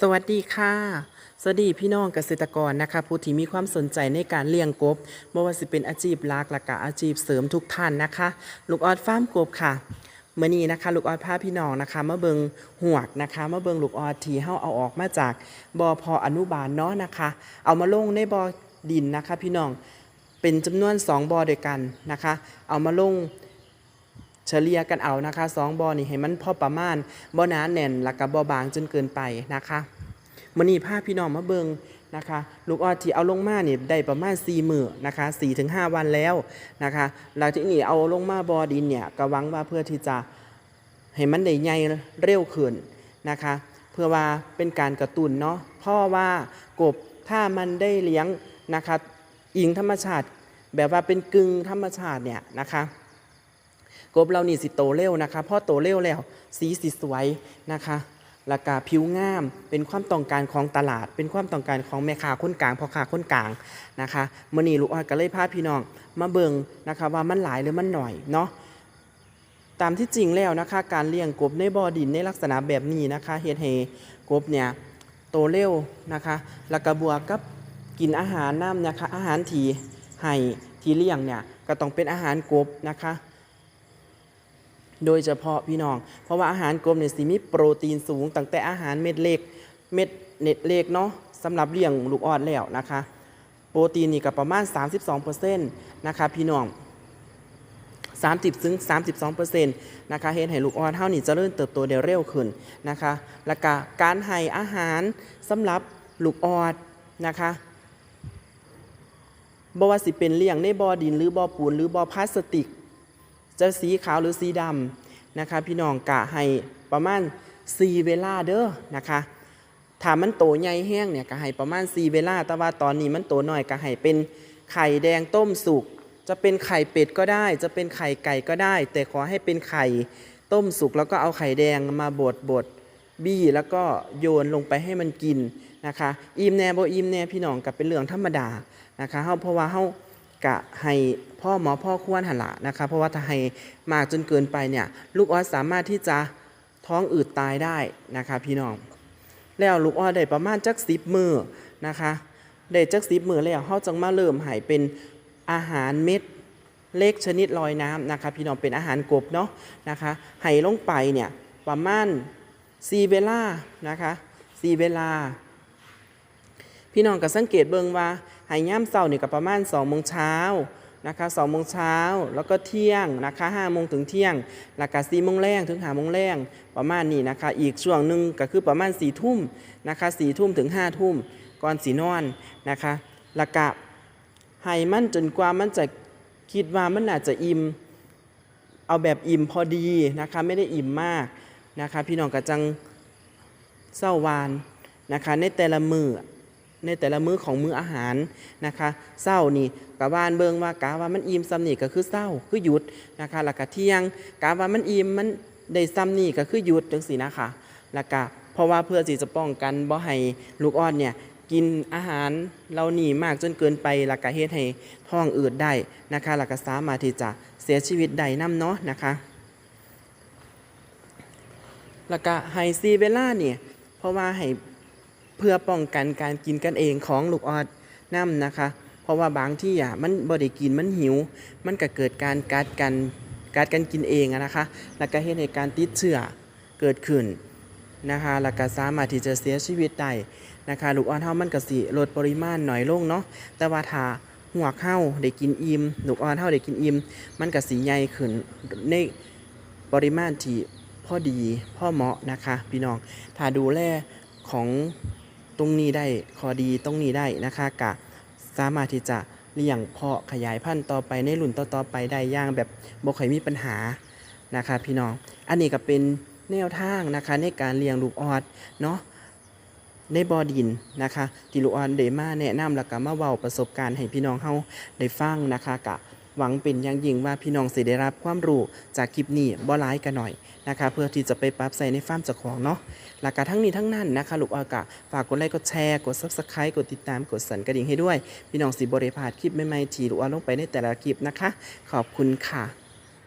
สวัสดีค่ะ สวัสดีพี่น้องเกษตรกรนะคะ ผู้ที่มีความสนใจในการเลี้ยงกบไม่ว่าสิเป็นอาชีพหลักและก็อาชีพเสริมทุกท่านนะคะ ลูกออดฟาร์มกบค่ะเมื่อนี้นะคะ ลูกออดพาพี่น้องนะคะมาเบิงหวกนะคะมาเบิงลูกออดที่เฮาเอาออกมาจากบอพออนุบาลเนาะนะคะ เอามาลงในบอดินนะคะ พี่น้องเป็นจำนวนสองบอด้วยกันนะคะ เอามาลง เฉลี่ยกันเอานะคะสองบอนี่ให้มันพอประมาณบ่หนาแน่นแล้วก็บ่บางจนเกินไปนะคะมื้อนี้พาพี่น้องมาเบิงนะคะลูกออดที่เอาลงมาเนี่ยได้ประมาณ4มื้อนะคะ4ถึง5วันแล้วนะคะแล้วที่นี่เอาลงมาบอดินเนี่ยก็หวังว่าเพื่อที่จะให้มันได้ใหญ่เร็วขึ้นนะคะ เพื่อว่าเป็นการกระตุ้นเนาะเพราะว่ากบถ้ามันได้เลี้ยงนะคะอิงธรรมชาติ แบบว่าเป็นกึ่งธรรมชาติเนี่ยนะคะ กบเรานี่สิโตเร็วนะคะพอโตเร็วแล้ว สีสิสวยนะคะราคาผิวงามเป็นความต้องการของตลาด เป็นความต้องการของแม่ค้าคนกลางพ่อค้าคนกลางนะคะมื่อนี้ลูกอ้อยก็เลยพาพี่น้องมาเบิงนะคะว่ามันหลายหรือมันหน่อยเนาะตามที่จริงแล้วนะคะ การเลี้ยงกบในบ่อดินในลักษณะแบบนี้นะคะเฮ็ดให้กบเนี่ยโตเร็วนะคะแล้วก็บวกกับกินอาหารน้ำนะคะอาหารทีให้ทีเลี้ยงเนี่ยก็ต้องเป็นอาหารกบนะคะ โดยเฉพาะพี่น้อง เพราะว่าอาหารกลมเนี่ยสิมีโปรตีนสูงตั้งแต่อาหารเม็ดเล็กเม็ดเน็ตเล็กเนาะสำหรับเลี้ยงลูกอ่อนแล้วนะคะ โปรตีนนี่ก็ประมาณ 32%นะคะพี่น้อง 30ถึง32%นะคะเฮ็ดให้ลูกอ่อนเท่านี้เริญเติบโตได้เร็วขึ้นนะคะ แล้วก็การให้อาหารสำหรับลูกอ่อนนะคะบ่ว่าสิเป็นเลี้ยงในบ่อดินหรือบ่อปูนหรือบ่อพลาสติก จะสีขาวหรือสีดำนะคะ พี่น้องกะให้ประมาณ4เวลาเด้อนะคะถ้ามันโตใหญ่แห้งเนี่ยก็ให้ประมาณ4เวลา แต่ว่าตอนนี้มันโตหน่อยก็ให้เป็นไข่แดงต้มสุก จะเป็นไข่เป็ดก็ได้ จะเป็นไข่ไก่ก็ได้ แต่ขอให้เป็นไข่ต้มสุกแล้วก็เอาไข่แดงมาบดบดบี้แล้วก็โยนลงไปให้มันกินนะคะ อิ่มแน่บ่อิ่มแน่พี่น้องกับเป็นเรื่องธรรมดานะคะเฮาเพราะว่าเฮา กะให้พ่อหมอพ่อควรหันละนะคะเพราะว่าถ้าให้มากจนเกินไปเนี่ยลูกออสสามารถที่จะท้องอืดตายได้นะคะพี่น้อง แล้วลูกออได้ประมาณจักสิบมือนะคะได้จักสิบมือแล้วเขาจังมาเริ่มหายเป็นอาหารเม็ดเล็กชนิดลอยน้ำนะคะพี่น้องเป็นอาหารกบเนาะนะคะให้ลงไปเนี่ยประมาณสีเวลานะคะสีเวลา พี่น้องก็สังเกตเบิ่งว่าหายย่ำเสาร์นี่ก็ประมาณ2โมงเช้านะคะ2โมงเช้าแล้วก็เที่ยงนะคะ5โมงถึงเที่ยงแล้วก็4โมงแรงถึง5โมงแรงประมาณนี้นะคะ อีกช่วงหนึ่งก็คือประมาณ4ทุ่มนะคะ4ทุ่มถึง5ทุ่มก่อนสีนอนนะคะแล้วก็ให้มันจนกว่ามันจะคิดว่ามันอาจจะอิ่มเอาแบบอิ่มพอดีนะคะไม่ได้อิ่มมากนะคะพี่น้องก็จังเศร้าวานนะคะในแต่ละมือ ในแต่ละมื้อของมื้ออาหารนะคะเศร้านี่กะว่านเบิงว่ากะว่ามันอิ่มซ้ำนี่ก็คือเศร้าคือหยุดนะคะแล้วก็เที่ยงกะว่ามันอิ่มมันได้ซ้ำนี่ก็คือหยุดจังสินะคะแล้วก็เพราะว่าเพื่อที่จะป้องกันบ่ให้ลูกอ่อนเนี่ยกินอาหารเรานี่มากจนเกินไปแล้วก็เฮ็ดให้ท้องอืดได้นะคะแล้วก็สามารถที่จะเสียชีวิตได้นํเนาะนะคะแล้วก็ไฮซีเวล่าเนี่ยเพราะว่าให้ เพื่อป้องกันการกินกันเองของลูกออดน้ำนะคะ เพราะว่าบางที่อะมันบ่ได้กินมันหิว มันก็เกิดการกัดกันกัดกันกินเองนะคะ แล้วก็เห็นในการติดเชื้อเกิดขึ้นนะคะแล้วก็สามารถที่จะเสียชีวิตได้นะคะลูกออนเฮามันก็สิลดปริมาณหน่อยลงเนาะแต่ว่าถ้าหัวเข้าได้กินอิ่มลูกออนเฮาได้กินอิ่มมันก็สิใหญ่ขึ้นในปริมาณที่พอดีพ่อเหมาะนะคะ พี่น้องถ้าดูแลของ ตรงนี้ได้ขอดีตรงนี้ได้นะคะกะสามารถที่จะเลี้ยงเพาะขยายพันธุ์ต่อไปในรุ่นต่อๆไปได้ย่างแบบบ่ค่อยมีปัญหานะคะพี่น้อง อันนี้ก็เป็นแนวทางนะคะในการเลี้ยงลูกออดเนาะในบอดินนะคะที่ลูกออนเดมาแนะนำแล้วก็มาเว้าประสบการณ์ให้พี่น้องเฮาได้ฟังนะคะกะ หวังเป็นอย่างยิ่งว่าพี่น้องสิได้รับความรู้จากคลิปนี้บ่ร้ายกันหน่อยนะคะเพื่อที่จะไปปรับใส่ในฟาร์มเจ้าของเนาะหลักการทั้งนี้ทั้งนั้นนะคะลูกอากะฝากกดไลค์กดแชร์กดซับสไครต์กดติดตามกดสั่นกระดิ่งให้ด้วย พี่น้องสิบริพาดคลิปใหม่ๆที่ลูกออนลงไปในแต่ละคลิปนะคะ ขอบคุณค่ะ